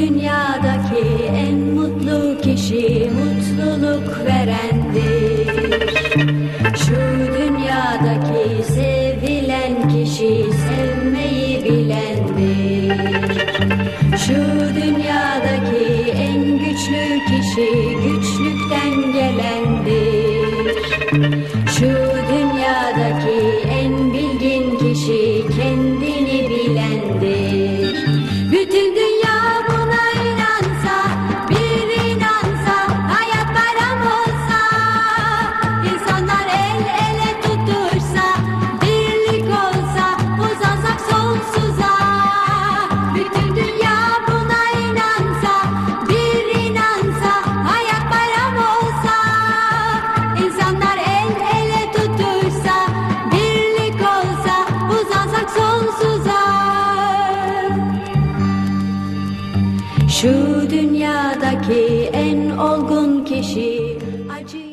Dünyadaki en mutlu kişi mutluluk verendir. Şu dünyadaki sevilen kişi sevmeyi bilendir. Şu dünyadaki en güçlü kişi güçlükten gelendir. Şu dünyadaki en olgun kişi acıya